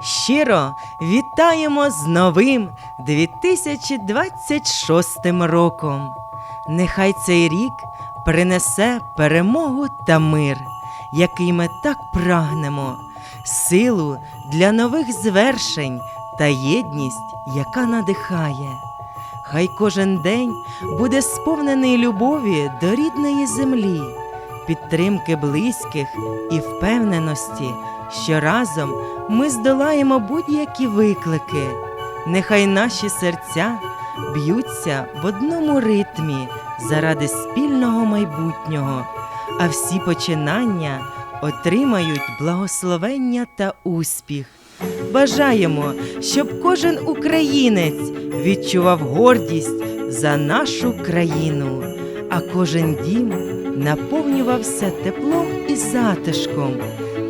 Щиро вітаємо з новим 2026 роком. Нехай цей рік принесе перемогу та мир, який ми так прагнемо, силу для нових звершень та єдність, яка надихає. Хай кожен день буде сповнений любові до рідної землі, підтримки близьких і впевненості, що разом ми здолаємо будь-які виклики. Нехай наші серця б'ються в одному ритмі заради спільного майбутнього, а всі починання отримають благословення та успіх. Бажаємо, щоб кожен українець відчував гордість за нашу країну, а кожен дім наповнювався теплом і затишком.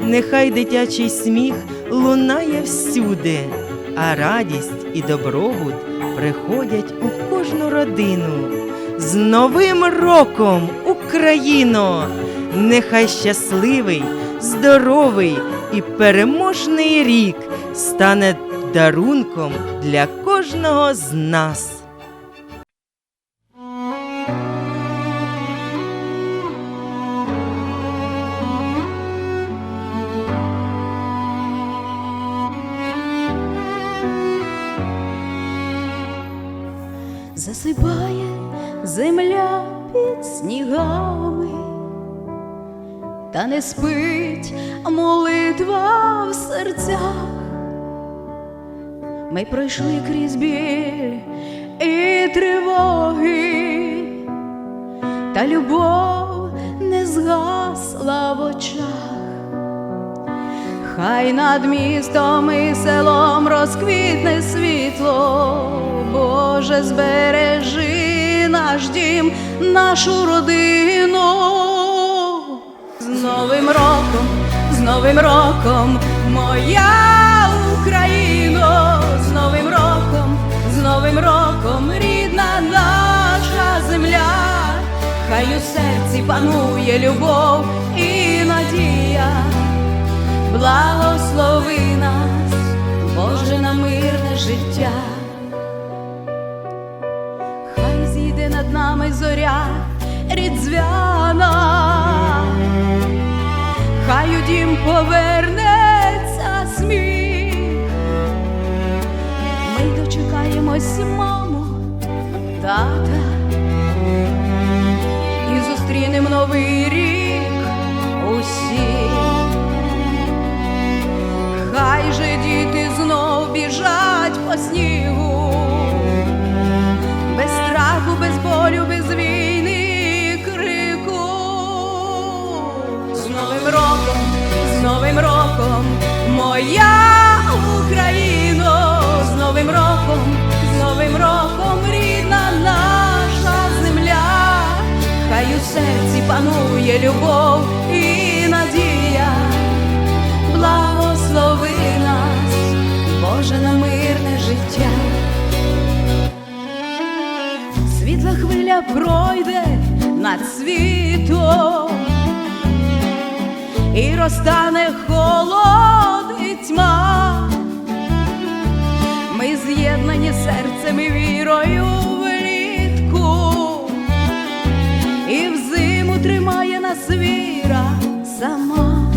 Нехай дитячий сміх лунає всюди, а радість і добробут приходять у кожну родину. З Новим роком, Україно! Нехай щасливий, здоровий і переможний рік стане дарунком для кожного з нас. Та не спить молитва в серцях. Ми пройшли крізь біль і тривоги, та любов не згасла в очах. Хай над містом і селом розквітне світло, Боже, збережи наш дім, нашу родину. Новим роком, з Новим роком, моя Україно, з Новим роком, з Новим роком, рідна наша земля, хай у серці панує любов і надія. Благослови нас, Боже, на мирне життя. Хай зійде над нами зоря рідзвяна, дім повернеться сміх. Ми дочекаємось, мамо, тата, і зустрінемо новий рік усі. Хай же з Новим роком, моя Україно, з Новим роком, з Новим роком, рідна наша земля, хай у серці панує любов і надія. Благослови нас, Боже, на мирне життя. Світла хвиля пройде над світом і розтане холод і тьма. Ми з'єднані серцем і вірою влітку, і взиму тримає нас віра сама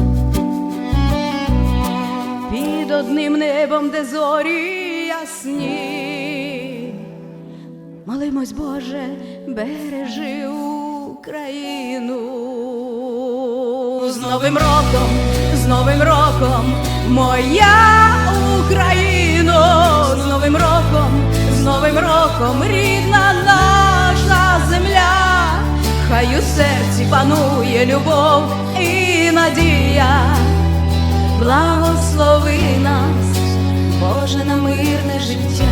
під одним небом, де зорі ясні. Молимось, Боже, бережи Україну. З Новим роком, з Новим роком, моя Україно, з Новим роком, з Новим роком, рідна наша земля, хай у серці панує любов і надія. Благослови нас, Боже, на мирне життя.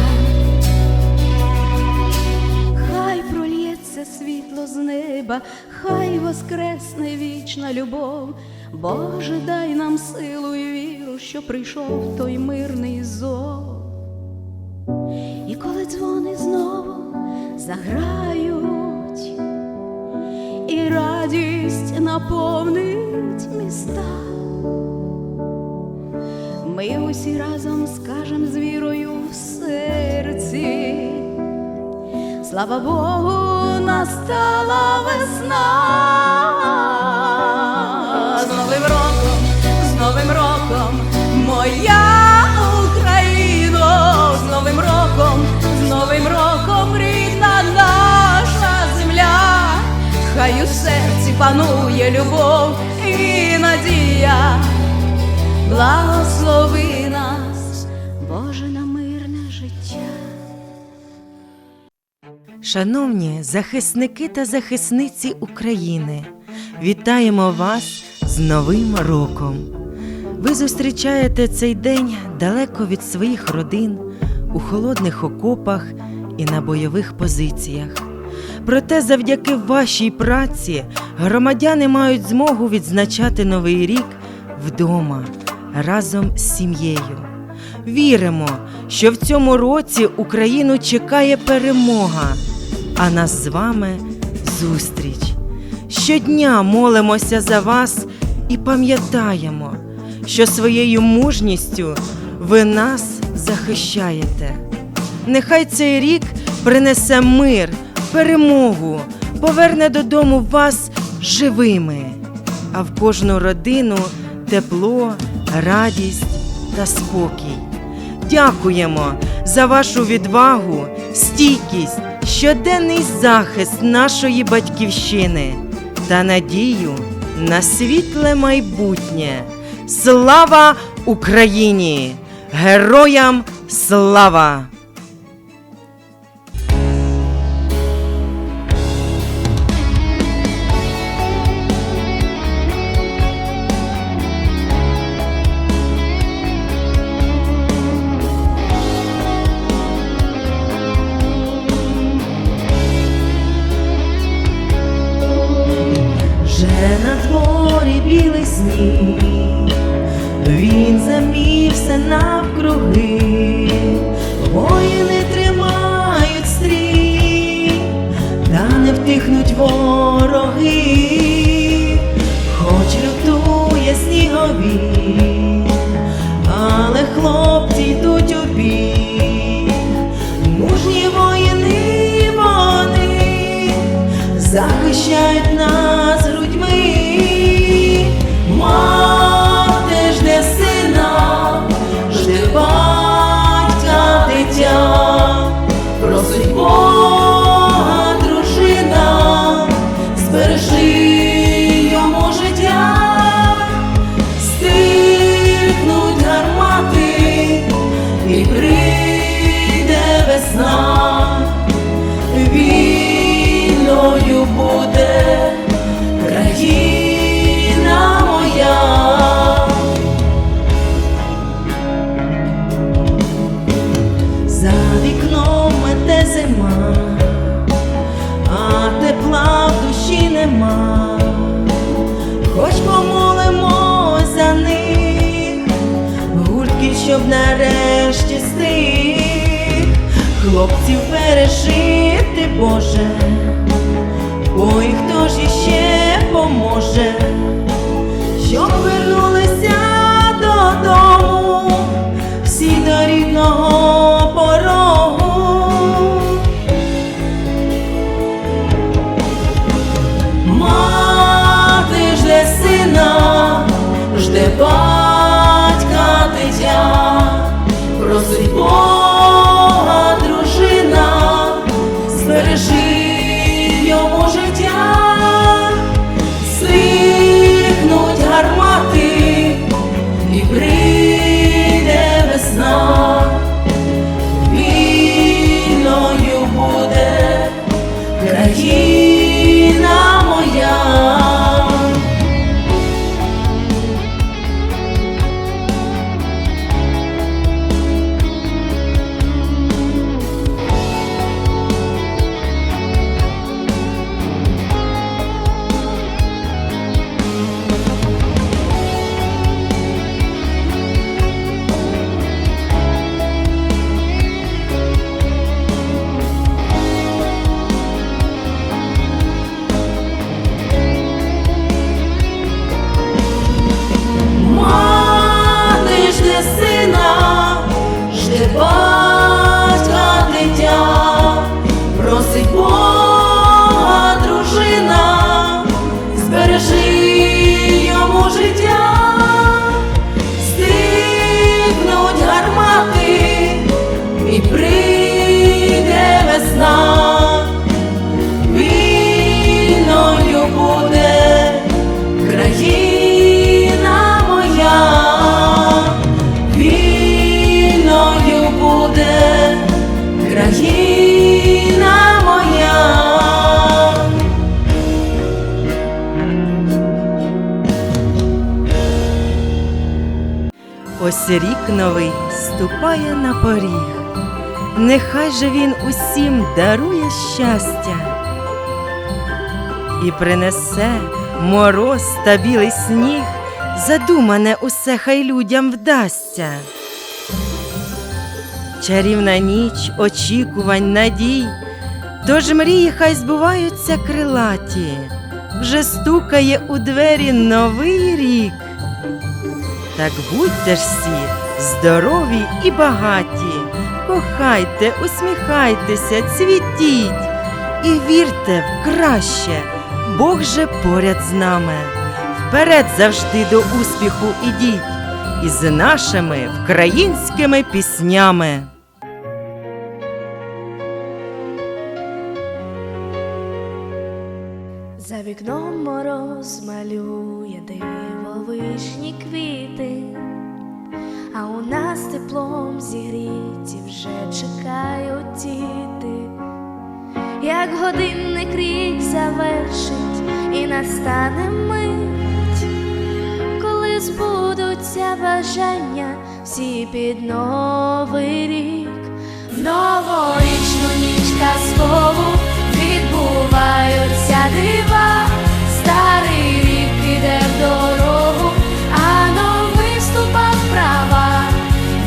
Хай прольється світло з неба, хай воскресне вічна любов. Боже, дай нам силу і віру, що прийшов той мирний зов. І коли дзвони знову заграють, і радість наповнить міста. ми усі разом скажем з вірою в серці. Слава Богу, настала весна. З Новим роком, з Новим роком, моя Україно, з Новим роком, з Новим роком, рідна наша земля, хай у серці панує любов і надія. Благослови Шановні захисники та захисниці України, вітаємо вас з Новим роком! Ви зустрічаєте цей день далеко від своїх родин, у холодних окопах і на бойових позиціях. Проте, завдяки вашій праці, громадяни мають змогу відзначати новий рік вдома разом з сім'єю. Віримо, що в цьому році Україну чекає перемога, а нас з вами зустріч. Щодня молимося за вас і пам'ятаємо, що своєю мужністю ви нас захищаєте. Нехай цей рік принесе мир, перемогу, поверне додому вас живими, а в кожну родину тепло, радість та спокій. Дякуємо за вашу відвагу, стійкість, щоденний захист нашої батьківщини та надію на світле майбутнє. Слава Україні! Героям слава! Пережити, Боже, ой, хто ж іще поможе, рік новий ступає на поріг. Нехай же він усім дарує щастя і принесе мороз та білий сніг, задумане усе хай людям вдасться. Чарівна ніч очікувань, надій, тож мрії хай збуваються крилаті, вже стукає у двері новий рік. Так будьте ж всі здорові і багаті, кохайте, усміхайтеся, цвітіть і вірте в краще, Бог же поряд з нами. Вперед завжди до успіху ідіть із нашими українськими піснями. За вікном мороз малює дивовижні квіти, а у нас теплом зігріті вже чекають діти, як годинник рік завершить і настане мить, коли збудуться бажання всі під новий рік. В новорічну ніч казкову відбуваються дива, старий рік іде в дорогу, а новий вступав права.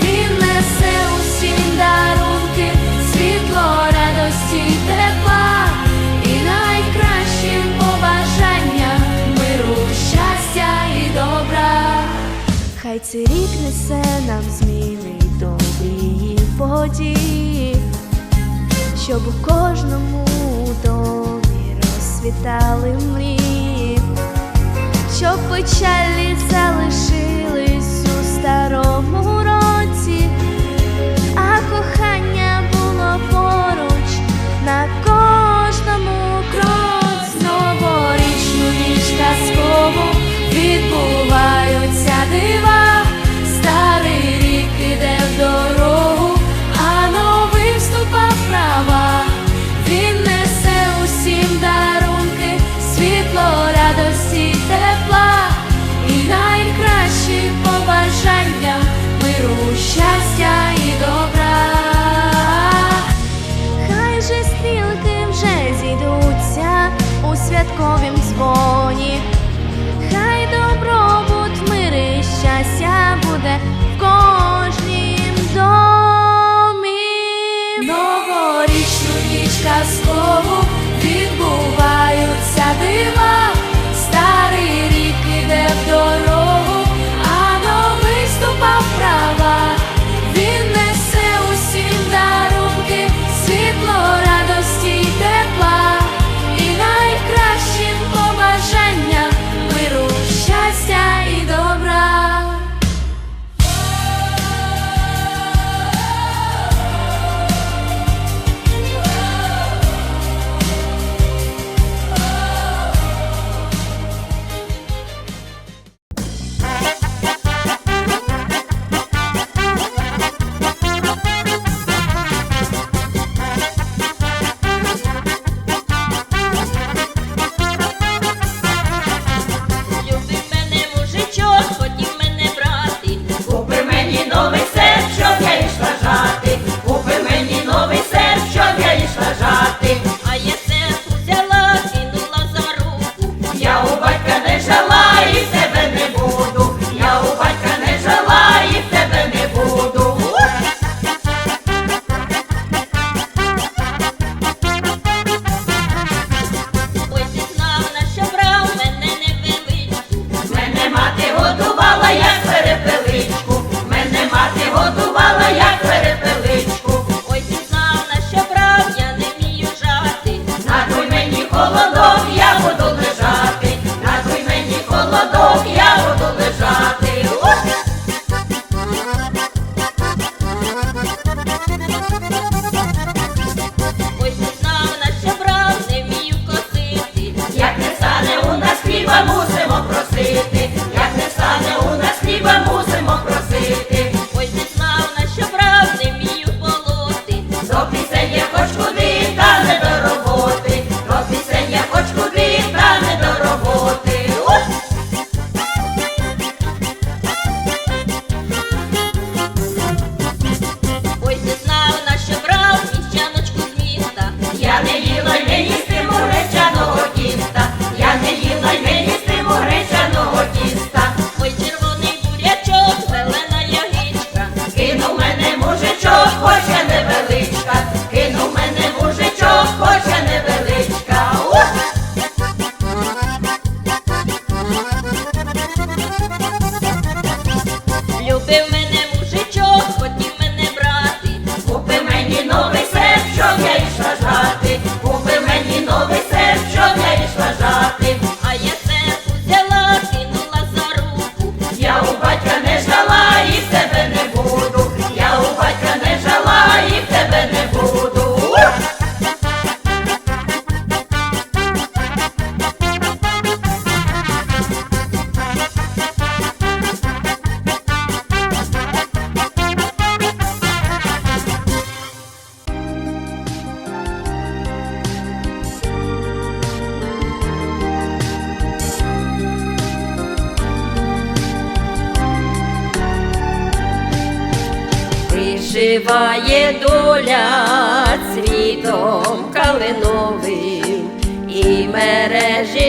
Він несе усім дарунки, світло, радості, тепла і найкращі побажання миру, щастя і добра. Хай цей рік несе нам зміни добрі події, щоб у кожному домі розсвітали мрії, щоб печалі залишились у старому році,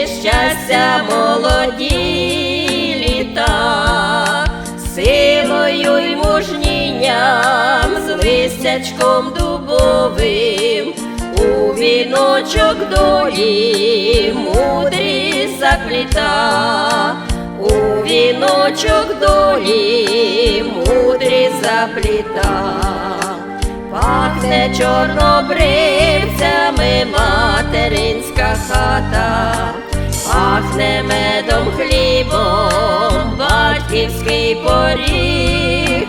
щастя молоді літа, силою й мужнінням з листячком дубовим. У віночок долі мудрі запліта, у віночок долі мудрі запліта, пахне чорнобривцями материнська хата, пахне медом хлібом, батьківський поріг.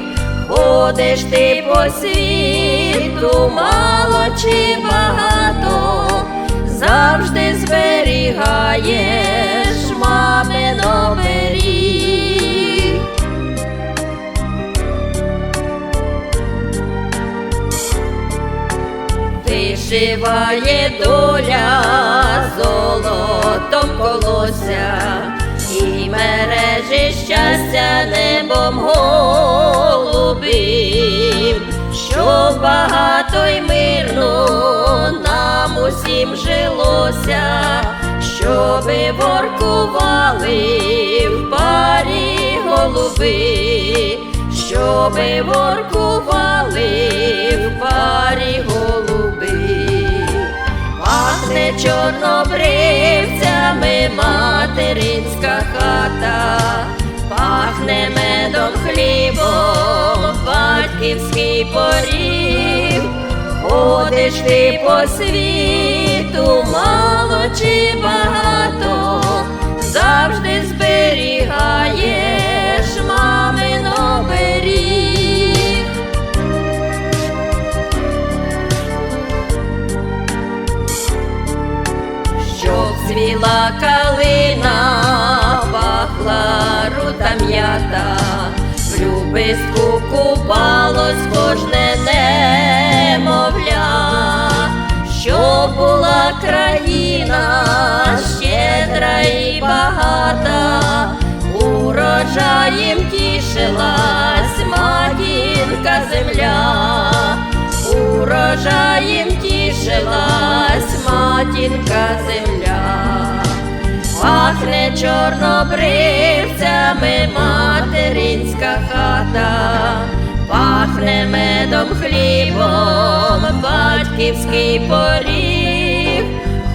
Ходиш ти по світу, мало чи багато, завжди зберігаєш мамино оберіг. Вишиває доля золотом колося, і мережі щастя небом голубим, що багато й мирно нам усім жилося, щоби воркували в парі голуби, щоби воркували в чорнобривцями материнська хата, пахне медом хлібом, батьківський порів, Ходиш ти по світу, в любистку купалось кожне немовля, щоб була країна щедра і багата, урожаєм тішилась матінка земля. Урожаєм тішилась матінка земля, пахне чорнобривцями материнська медом хлібом, батьківський поріг,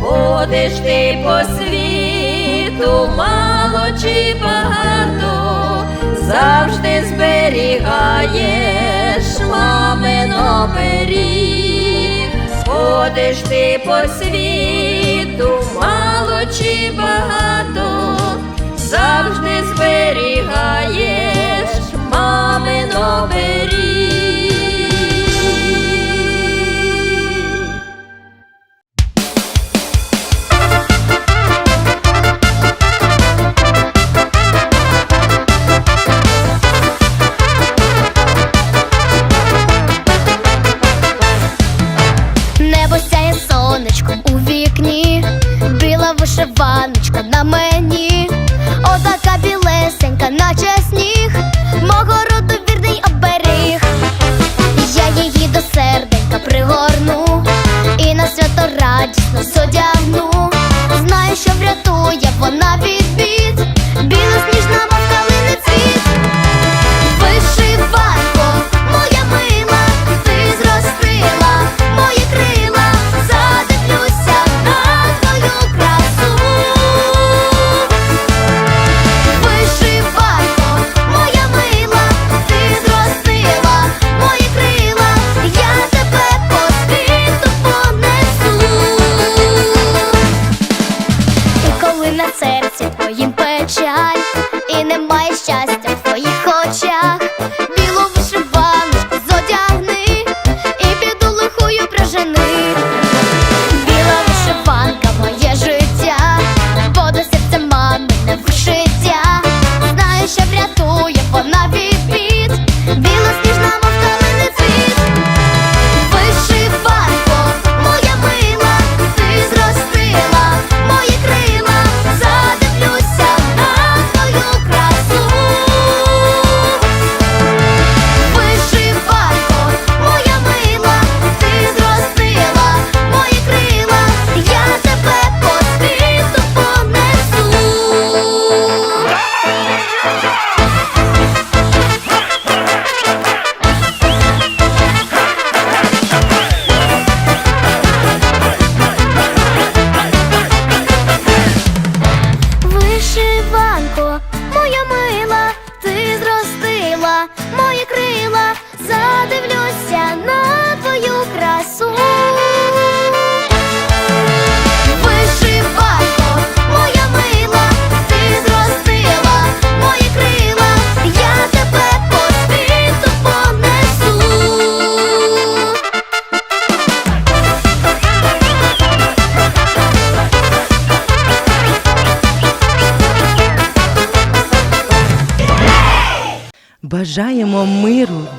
ходиш ти по світу, мало чи багато, завжди зберігаєш мамин оберіг, ходиш ти по світу, мало чи багато, завжди зберігаєш мамин оберіг. Небо сяє сонечком у вікні, біла вишиваночка на мені, отака білесенька, наче сніг, мого роду вірний оберіг. Я її до серденька пригорну і на свято радісно зодягну. Знаю, що врятує вона від бід, білосніжна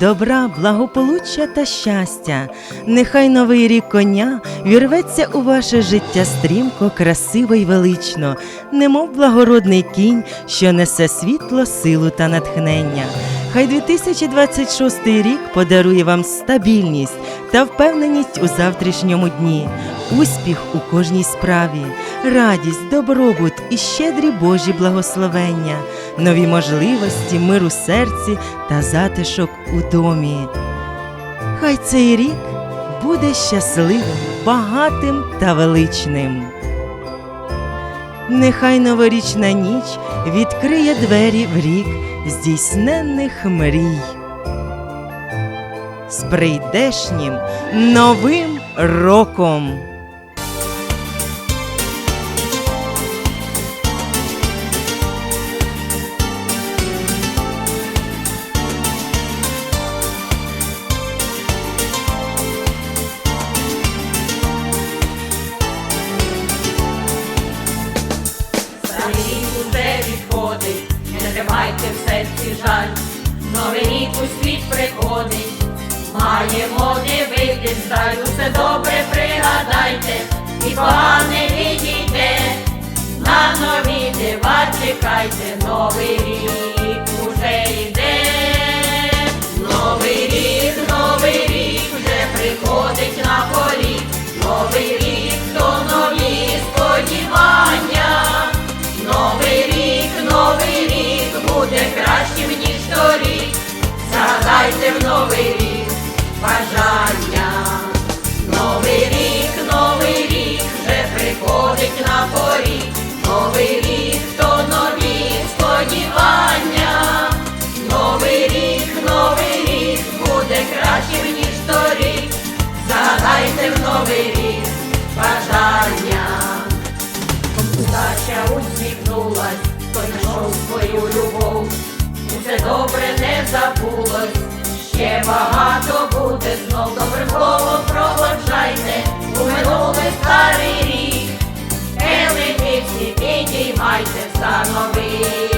добра, благополуччя та щастя. Нехай новий рік коня вірветься у ваше життя стрімко, красиво й велично, немов благородний кінь, що несе світло, силу та натхнення. Хай 2026 рік подарує вам стабільність та впевненість у завтрашньому дні, успіх у кожній справі, радість, добробут і щедрі Божі благословення, нові можливості, мир у серці та затишок у домі. Хай цей рік буде щасливим, багатим та величним. Нехай новорічна ніч відкриє двері в рік здійсненних мрій. З прийдешнім новим роком! Маємо дивитись далі, усе добре пригадайте, і погане відійде, на нові дива чекайте, новий рік уже йде. Новий рік, новий рік вже приходить на поріг, новий рік, то нові сподівання. Новий рік, новий рік буде кращим, ніж торік. Згадайте в новий рік бажання. Проводжайте, у минулий старий рік. Елики всі підіймайте за новий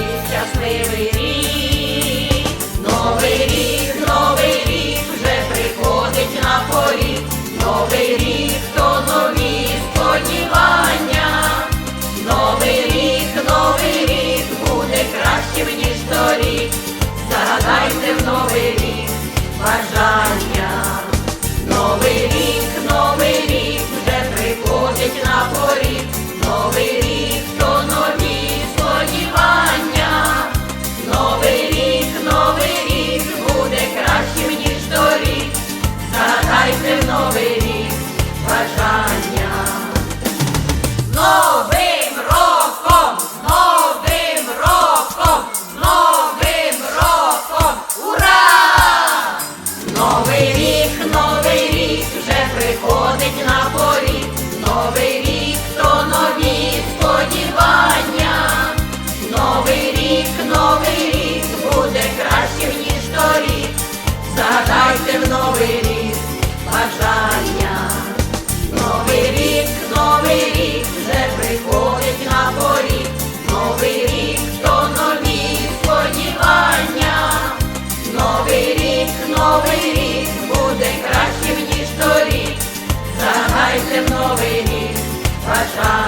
кращим,